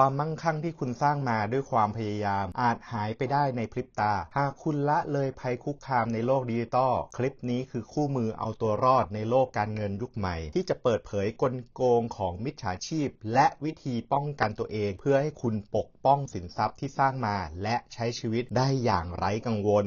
ความมั่งคั่งที่คุณสร้างมาด้วยความพยายาม อาจหายไปได้ในพริบตา หากคุณละเลยภัยคุกคามในโลกดิจิตอลคลิปนี้คือคู่มือเอาตัวรอดในโลกการเงินยุคใหม่ ที่จะเปิดเผยกลโกงของมิจฉาชีพ และวิธีป้องกันตัวเอง เพื่อให้คุณปกป้องสินทรัพย์ที่สร้างมา และใช้ชีวิตได้อย่างไร้กังวล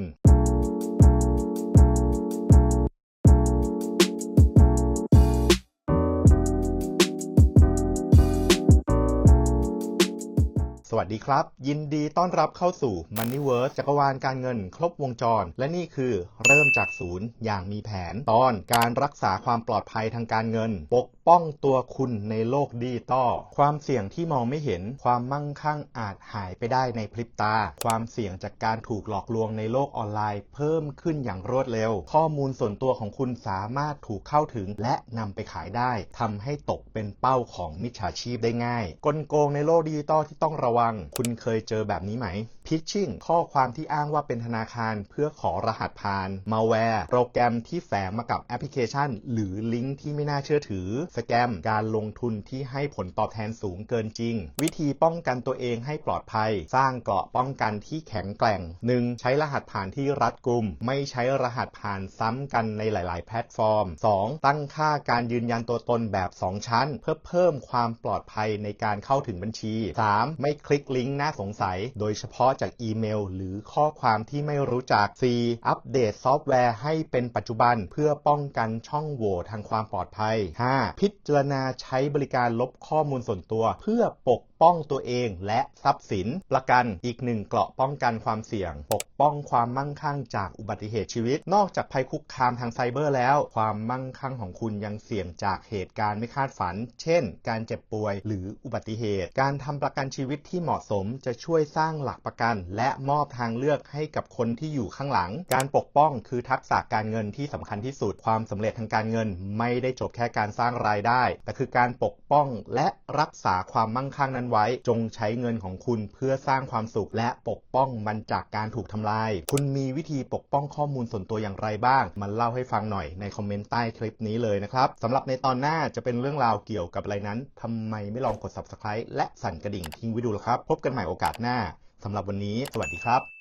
สวัสดีครับ ยินดีต้อนรับเข้าสู่ Moneyverse จักรวาลการเงินครบวงจร และนี่คือเริ่มจากศูนย์อย่างมีแผนตอนการรักษาความปลอดภัยทางการเงิน ปกป้องตัวคุณในโลกดิจิตอลความเสี่ยงที่มองไม่เห็น ความมั่งคั่งอาจหายไปได้ในพริบตา ความเสี่ยงจากการถูกหลอกลวงในโลกออนไลน์ เพิ่มขึ้นอย่างรวดเร็ว ข้อมูลส่วนตัวของคุณสามารถถูกเข้าถึง และนำไปขายได้ทำให้ตกเป็นเป้าของมิจฉาชีพได้ง่ายกลโกงในโลกดิจิตอลที่ต้องระวัง คุณเคยเจอแบบนี้ไหมพิชชิ่งข้อความที่อ้างว่าเป็นธนาคารเพื่อขอรหัสผ่านมาแวร์โปรแกรมที่แฝงมากับแอปพลิเคชัน หรือลิงก์ที่ไม่น่าเชื่อถือสแกม การลงทุนที่ให้ผลตอบแทนสูงเกินจริง วิธีป้องกันตัวเองให้ปลอดภัย สร้างเกราะป้องกันที่แข็งแกร่ง 1. ใช้รหัสผ่านที่รัดกุม ไม่ใช้รหัสผ่านซ้ำกันในหลาย ๆ แพลตฟอร์ม 2. ตั้งค่าการยืนยันตัวตนแบบ 2 ชั้น เพื่อเพิ่มความปลอดภัยในการเข้าถึงบัญชี 3. ไม่คลิกลิงก์น่าสงสัย โดยเฉพาะจากอีเมล หรือข้อความที่ไม่รู้จัก 4. อัปเดตซอฟต์แวร์ให้เป็นปัจจุบันเพื่อป้องกันช่องโหว่ทางความปลอดภัย 5. พิจารณาใช้บริการลบข้อมูลส่วนตัว เพื่อปกป้องตัวเองและทรัพย์สิน ประกันอีกหนึ่งเกราะป้องกันความเสี่ยง ปกป้องความมั่งคั่งจากอุบัติเหตุชีวิต นอกจากภัยคุกคามทางไซเบอร์แล้ว ความมั่งคั่งของคุณยังเสี่ยงจากเหตุการณ์ไม่คาดฝัน เช่น การเจ็บป่วยหรืออุบัติเหตุ การทำประกันชีวิตที่เหมาะสมจะช่วยสร้างหลักประกัน และมอบทางเลือกให้กับคนที่อยู่ข้างหลัง การปกป้องคือทักษะการเงินที่สำคัญที่สุด ความสำเร็จทางการเงิน ไม่ได้จบแค่การสร้างรายได้ แต่คือการปกป้องและรักษาความมั่งคั่งนั้นไว้ จงใช้เงินของคุณเพื่อสร้างความสุขและปกป้องมันจากการถูกทำลาย คุณมีวิธีปกป้องข้อมูลส่วนตัวอย่างไรบ้าง มันเล่าให้ฟังหน่อยในคอมเมนต์ใต้คลิปนี้เลยนะครับสำหรับในตอนหน้าจะเป็นเรื่องราวเกี่ยวกับอะไรนั้นทำไมไม่ลองกด subscribe และสั่นกระดิ่งทิ้งไว้ดูล่ะครับ พบกันใหม่โอกาสหน้าสำหรับวันนี้ สวัสดีครับ